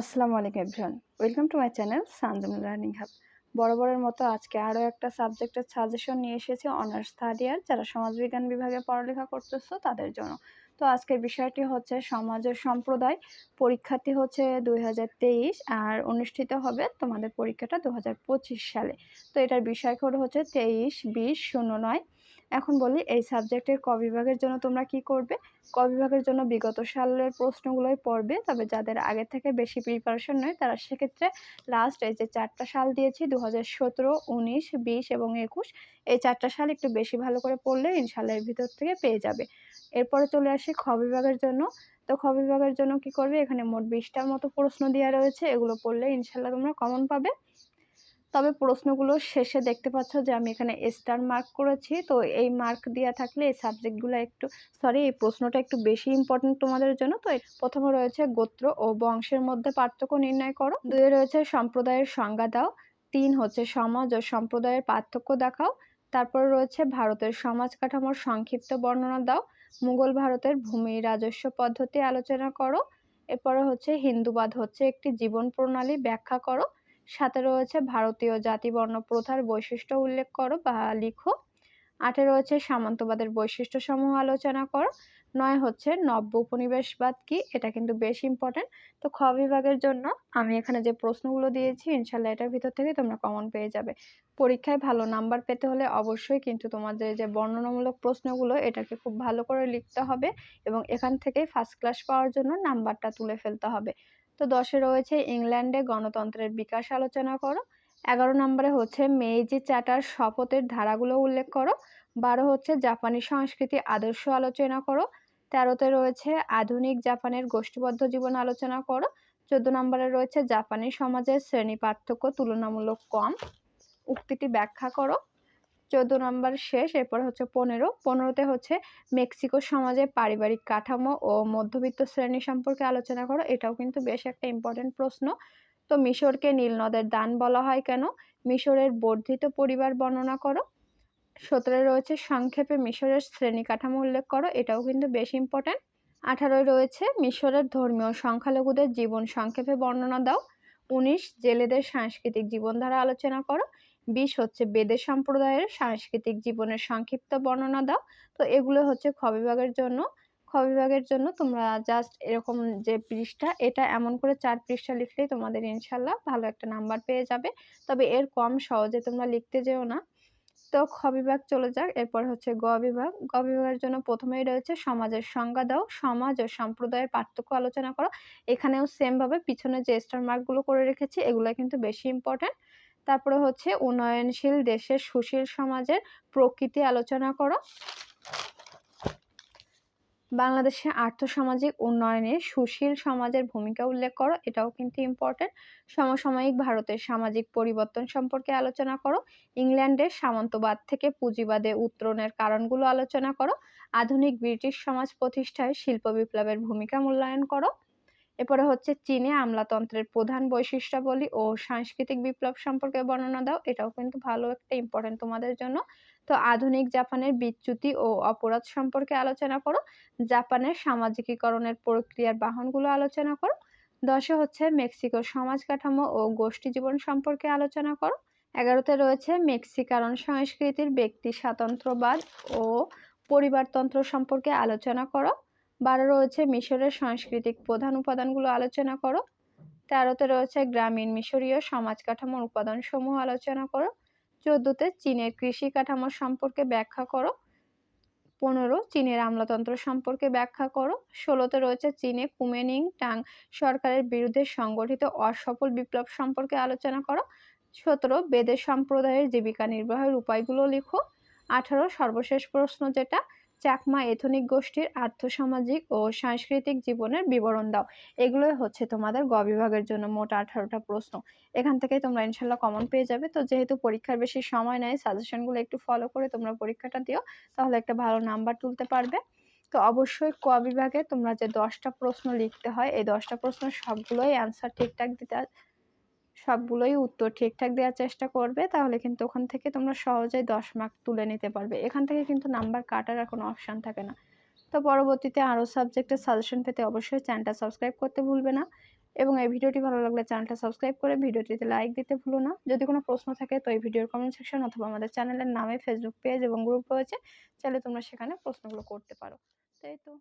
আসসালামু আলাইকুম everyone. Welcome to my channel Sanjam learning hub. বরাবরের মতো আজকে আরও একটা সাবজেক্টের সাজেশন নিয়ে এসেছি, অনার্স থার্ড ইয়ার যারা সমাজবিজ্ঞান বিভাগে পড়ালেখা করতেছো তাদের জন্য। তো আজকের বিষয়টি হচ্ছে সমাজ ও সম্প্রদায়। পরীক্ষাটি হচ্ছে দু হাজার তেইশ আর অনুষ্ঠিত হবে তোমাদের পরীক্ষাটা দু হাজার পঁচিশ সালে। তো এটার বিষয় করে হচ্ছে তেইশ বিশ শূন্য নয় এখন বলি, এই সাবজেক্টের ক বিভাগের জন্য তোমরা কি করবে? ক বিভাগের জন্য বিগত সালের প্রশ্নগুলোই পড়বে, তবে যাদের আগে থেকে বেশি প্রিপারেশন নয়, তারা সেক্ষেত্রে লাস্ট এই যে চারটা সাল দিয়েছি দু হাজার সতেরো, উনিশ, বিশ এবং একুশ, এই চারটা সাল একটু বেশি ভালো করে পড়লে ইনশাল্লাহ এর ভিতর থেকে পেয়ে যাবে। এরপরে চলে আসি খ বিভাগের জন্য। তো খ বিভাগের জন্য কি করবে? এখানে মোট বিশটার মতো প্রশ্ন দেওয়া রয়েছে, এগুলো পড়লে ইনশাল্লাহ তোমরা কমন পাবে। তবে প্রশ্নগুলো শেষে দেখতে পাচ্ছ যে আমি এখানে স্টার মার্ক করেছি। তো এই মার্ক দেওয়া থাকলে এই সাবজেক্টগুলো একটু সরি এই প্রশ্নটা একটু বেশি ইম্পর্টেন্ট তোমাদের জন্য। তো প্রথমে রয়েছে গোত্র ও বংশের মধ্যে পার্থক্য নির্ণয় করো। দুয়ে রয়েছে সম্প্রদায়ের সংজ্ঞা দাও। তিন হচ্ছে সমাজ ও সম্প্রদায়ের পার্থক্য দেখাও। তারপরে রয়েছে ভারতের সমাজ কাঠামোর সংক্ষিপ্ত বর্ণনা দাও। মুঘল ভারতের ভূমি রাজস্ব পদ্ধতি আলোচনা করো। এরপরে হচ্ছে হিন্দুবাদ হচ্ছে একটি জীবন প্রণালী ব্যাখ্যা করো। সাথে রয়েছে ভারতীয় জাতিবর্ণ প্রথার বৈশিষ্ট্য উল্লেখ করো বা লিখো। আটে রয়েছে সামন্তবাদের বৈশিষ্ট্য সমূহ আলোচনা করো। নয় হচ্ছে নব্য উপনিবেশবাদ কি, এটা কিন্তু বেশ ইম্পর্টেন্ট তো খ বিভাগের জন্য আমি এখানে যে প্রশ্নগুলো দিয়েছি, ইনশাল্লাহ এটার ভিতর থেকে তোমরা কমন পেয়ে যাবে। পরীক্ষায় ভালো নাম্বার পেতে হলে অবশ্যই কিন্তু তোমাদের যে বর্ণনামূলক প্রশ্নগুলো, এটাকে খুব ভালো করে লিখতে হবে এবং এখান থেকেই ফার্স্ট ক্লাস পাওয়ার জন্য নাম্বারটা তুলে ফেলতে হবে। তো দশে রয়েছে ইংল্যান্ডে গণতন্ত্রের বিকাশ আলোচনা করো। এগারো নম্বরে হচ্ছে মেইজি চাটার শপথের ধারাগুলো উল্লেখ করো। বারো হচ্ছে জাপানি সংস্কৃতি আদর্শ আলোচনা করো। তেরোতে রয়েছে আধুনিক জাপানের গোষ্ঠীবদ্ধ জীবন আলোচনা করো। চোদ্দ নম্বরে রয়েছে জাপানি সমাজের শ্রেণি পার্থক্য তুলনামূলক কম। উক্তিটি ব্যাখ্যা করো। চোদ্দ নম্বর শেষ, এরপর হচ্ছে পনেরো। পনেরোতে হচ্ছে মেক্সিকো সমাজে পারিবারিক কাঠামো ও মধ্যবিত্ত শ্রেণি সম্পর্কে আলোচনা করো। এটাও কিন্তু বেশ একটা ইম্পর্টেন্ট প্রশ্ন। তো মিশরকে নীল নদের দান বলা হয় কেন? মিশরের বর্ধিত পরিবার বর্ণনা করো। সতেরো রয়েছে সংক্ষেপে মিশরের শ্রেণি কাঠামো উল্লেখ করো। এটাও কিন্তু বেশ ইম্পর্টেন্ট আঠারোয় রয়েছে মিশরের ধর্মীয় সংখ্যালঘুদের জীবন সংক্ষেপে বর্ণনা দাও। উনিশ, জেলেদের সাংস্কৃতিক জীবনধারা আলোচনা করো। বিশ হচ্ছে বেদের সম্প্রদায়ের সাংস্কৃতিক জীবনের সংক্ষিপ্ত বর্ণনা দাও। তো এগুলো হচ্ছে খ বিভাগের জন্য। খ বিভাগের জন্য তোমরা জাস্ট এরকম যে পৃষ্ঠা, এটা এমন করে চার পৃষ্ঠা লিখলেই তোমাদের ইনশাল্লাহ ভালো একটা নাম্বার পেয়ে যাবে। তবে এর কম সহজে তোমরা লিখতে যেও না। তো খ বিভাগ চলে যাক, এরপর হচ্ছে গ বিভাগ। গ বিভাগের জন্য প্রথমেই রয়েছে সমাজের সংজ্ঞা দাও, সমাজ ও সম্প্রদায়ের পার্থক্য আলোচনা করো। এখানেও সেম ভাবে পিছনে যে স্টার মার্কগুলো করে রেখেছি, এগুলো কিন্তু বেশি ইম্পর্টেন্ট তারপরে হচ্ছে উন্নয়নশীল দেশের সুশীল সমাজের প্রকৃতি আলোচনা করো। বাংলাদেশে আর্থসামাজিক উন্নয়নে সুশীল সমাজের ভূমিকা উল্লেখ করো, এটাও কিন্তু ইম্পর্টেন্ট সমসাময়িক ভারতের সামাজিক পরিবর্তন সম্পর্কে আলোচনা করো, ইংল্যান্ডের সামন্তবাদ থেকে পুঁজিবাদে উত্তরণের কারণগুলো আলোচনা করো, আধুনিক ব্রিটিশ সমাজ প্রতিষ্ঠায় শিল্প বিপ্লবের ভূমিকা মূল্যায়ন করো। এরপরে হচ্ছে চীনে আমলাতন্ত্রের প্রধান বৈশিষ্ট্যাবলী ও সাংস্কৃতিক বিপ্লব সম্পর্কে বর্ণনা দাও। এটাও কিন্তু ভালো একটা ইম্পর্টেন্ট তোমাদের জন্য। তো আধুনিক জাপানের বিচ্যুতি ও অপরাধ সম্পর্কে আলোচনা করো। জাপানের সামাজিকীকরণের প্রক্রিয়ার বাহনগুলো আলোচনা করো। দশে হচ্ছে মেক্সিকোর সমাজ কাঠামো ও গোষ্ঠী জীবন সম্পর্কে আলোচনা করো। এগারোতে রয়েছে মেক্সিকারন সংস্কৃতির ব্যক্তি স্বাতন্ত্র্যবাদ ও পরিবারতন্ত্র সম্পর্কে আলোচনা করো। বারো রয়েছে মিশরের সাংস্কৃতিক প্রধান উপাদানগুলো আলোচনা করো। তেরোতে রয়েছে গ্রামীণ মিশরীয় সমাজ কাঠামোর উপাদানসমূহ আলোচনা করো। চোদ্দোতে চীনের কৃষি কাঠামো সম্পর্কে ব্যাখ্যা করো। পনেরো, চীনের আমলাতন্ত্র সম্পর্কে ব্যাখ্যা করো। ষোলোতে রয়েছে চীনে কুমেনিং টাং সরকারের বিরুদ্ধে সংগঠিত অসফল বিপ্লব সম্পর্কে আলোচনা করো। সতেরো বেদের সম্প্রদায়ের জীবিকা নির্বাহের উপায়গুলো লিখো। আঠারো সর্বশেষ প্রশ্ন যেটা, চাকমা এথনিক গোষ্ঠীর আর্থসামাজিক ও সাংস্কৃতিক জীবনের বিবরণ দাও। এগুলোই হচ্ছে তোমাদের গ বিভাগের জন্য মোট আঠারোটা প্রশ্ন। এখান থেকে তোমরা ইনশাল্লাহ কমন পেয়ে যাবে। তো যেহেতু পরীক্ষার বেশি সময় নেয় সাজেশনগুলো একটু ফলো করে তোমরা পরীক্ষাটা দিও, তাহলে একটা ভালো নাম্বার তুলতে পারবে। তো অবশ্যই ক বিভাগে তোমরা যে দশটা প্রশ্ন লিখতে হয়, এই দশটা প্রশ্ন সবগুলোই অ্যান্সার ঠিকঠাক দিতে সবগুলোই উত্তর ঠিকঠাক দেওয়ার চেষ্টা করবে, তাহলে কিন্তু ওখান থেকে তোমরা সহজেই দশ মার্ক তুলে নিতে পারবে। এখান থেকে কিন্তু নাম্বার কাটার আর কোনো অপশান থাকে না। তো পরবর্তীতে আরও সাবজেক্টের সাজেশন পেতে অবশ্যই চ্যানেলটা সাবস্ক্রাইব করতে ভুলবে না এবং এই ভিডিওটি ভালো লাগলে চ্যানেলটা সাবস্ক্রাইব করে ভিডিওটিতে লাইক দিতে ভুলো না। যদি কোনো প্রশ্ন থাকে তো এই ভিডিওর কমেন্ট সেকশন অথবা আমাদের চ্যানেলের নামে ফেসবুক পেজ এবং গ্রুপ রয়েছে, চাইলে তোমরা সেখানে প্রশ্নগুলো করতে পারো। তাই তো।